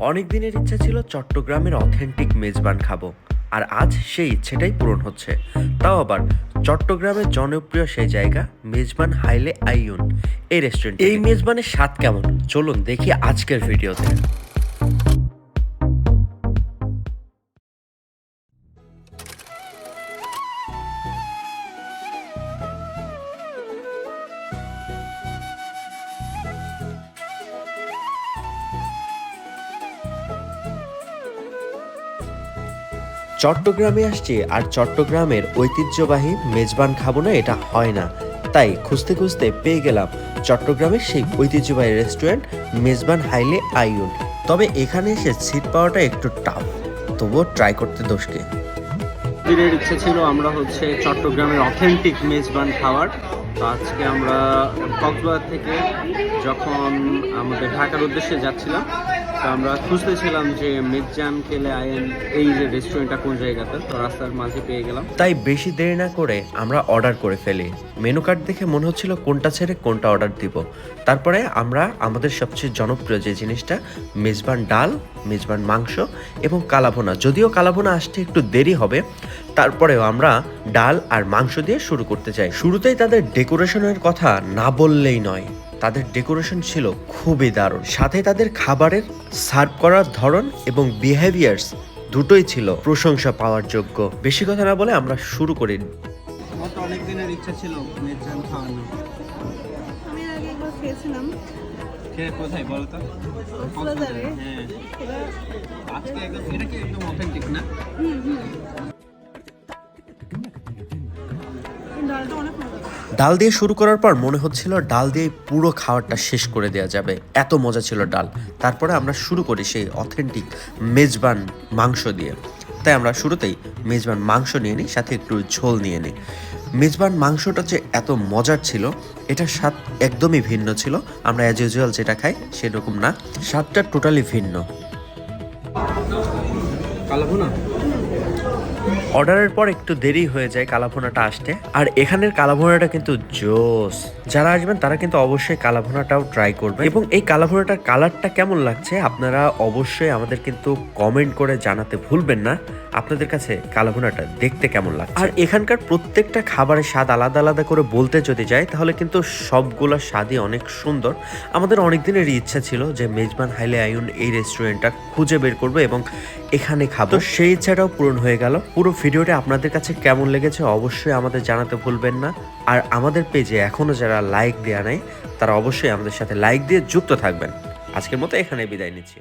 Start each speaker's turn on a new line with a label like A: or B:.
A: অনেক দিনের ইচ্ছা ছিল চট্টগ্রামের অথেন্টিক মেজবান খাব, আর আজ সেই ইচ্ছেটাই পূরণ হচ্ছে। তাও আবার চট্টগ্রামের জনপ্রিয় সেই জায়গা, মেজবান হাইলে আইয়ুন, এই রেস্টুরেন্ট এই মেজবানের স্বাদ কেমন? চলুন দেখি আজকের ভিডিওতে। চট্টগ্রামে আসছি আর চট্টগ্রামের ঐতিহ্যবাহী মেজবান খাব না, এটা হয় না। তাই খুঁজতে খুঁজতে পেয়ে গেলাম চট্টগ্রামের সেই ঐতিহ্যবাহী রেস্টুরেন্ট মেজবান হাইলে আইয়ুন তবে এখানে এসে সিট পাওয়াটা একটু টাফ তবুও ট্রাই করতে দোষকে
B: দিনের ইচ্ছে ছিল আমরা হচ্ছে চট্টগ্রামের অথেন্টিক মেজবান খাওয়ার। তো আজকে আমরা কক্সবাজার থেকে যখন আমাদের ঢাকার উদ্দেশ্যে যাচ্ছিলাম তো আমরা খুঁজতেছিলাম যে মেজজান খেলে আয়েন এই যে রেস্টুরেন্টটা কোন জায়গাতে, তো রাস্তার মাঝে পেয়ে গেলাম।
A: তাই বেশি দেরি না করে আমরা অর্ডার করে ফেলি। মেনু কার্ড দেখে মনে হচ্ছিল কোনটা ছেড়ে কোনটা অর্ডার দিব। তারপরে আমরা আমাদের সবচেয়ে জনপ্রিয় যে জিনিসটা, মেজবান ডাল, মেজবান মাংস এবং কালাভোনা। যদিও কালাভোনা আসতে একটু দেরি হবে, তারপরেও আমরা ডাল আর মাংস দিয়ে শুরু করতে চাই। শুরুতেই তাদের ডেকোরেশনের কথা না বললেই নয়। তাদের ডেকোরেশন ছিল খুবই দারুণ। সাথে তাদের খাবারের সার্ভ করার ধরন এবং বিহেভিয়ার্স দুটোই ছিল প্রশংসা পাওয়ার যোগ্য। বেশি কথা না বলে আমরা শুরু করি।
B: আমার তো অনেক দিনের ইচ্ছা ছিল মেজজান খাওয়ানো
C: আমি আগে একবার খেয়েছিলাম।
B: খেয়ে কোথায় বলো তো?
C: কক্সবাজারে।
B: হ্যাঁ। আজকে একদম এটা কি একদম অথেন্টিক না?
C: হুম হুম। ডালটা অনেক মজা
A: ডাল দিয়ে শুরু করার পর মনে হচ্ছিল ডাল দিয়ে পুরো খাবারটা শেষ করে দেওয়া যাবে। এত মজা ছিল ডাল। তারপরে আমরা শুরু করি সেই অথেন্টিক মেজবান মাংস দিয়ে। তাই আমরা শুরুতেই মেজবান মাংস নিয়ে নিই, সাথে একটু ঝোল নিয়ে নিই। মেজবান মাংসটা যে এত মজার ছিল, এটার স্বাদ একদমই ভিন্ন ছিল। আমরা অ্যাজ ইউজুয়াল যেটা খাই সেরকম না। স্বাদটা টোটালি ভিন্ন।
B: কালাভুনা?
A: অর্ডারের পর একটু দেরি হয়ে যায় কালাভুনাটা আসতে। আর এখানের কালাভুনাটা কিন্তু জোস। যারা আসবেন, তারা কিন্তু অবশ্যই কালাভুনাটাও ট্রাই করবে এবং এই কালাভুনাটার কালারটা কেমন লাগছে, আপনারা অবশ্যই আমাদের কিন্তু কমেন্ট করে জানাতে ভুলবেন না। আপনাদের কাছে কালাভুনাটা দেখতে কেমন লাগছে। আর এখানকার প্রত্যেকটা খাবারের স্বাদ আলাদা আলাদা করে বলতে যদি যায় তাহলে কিন্তু সবগুলো স্বাদই অনেক সুন্দর। আমাদের অনেক দিনেরই ইচ্ছা ছিল যে মেজবান হাইলে আয়ুন এই রেস্টুরেন্টটা খুঁজে বের করব এবং এখানে খাব। সেই ইচ্ছাটাও পূরণ হয়ে গেল। পুরো ভিডিওটা আপনাদের কাছে কেমন লেগেছে অবশ্যই আমাদের জানাতে ভুলবেন না। আর আমাদের পেজে এখনও যারা লাইক দেওয়া নাই, তারা অবশ্যই আমাদের সাথে লাইক দিয়ে যুক্ত থাকবেন। আজকের মতো এখানে বিদায় নিচ্ছি।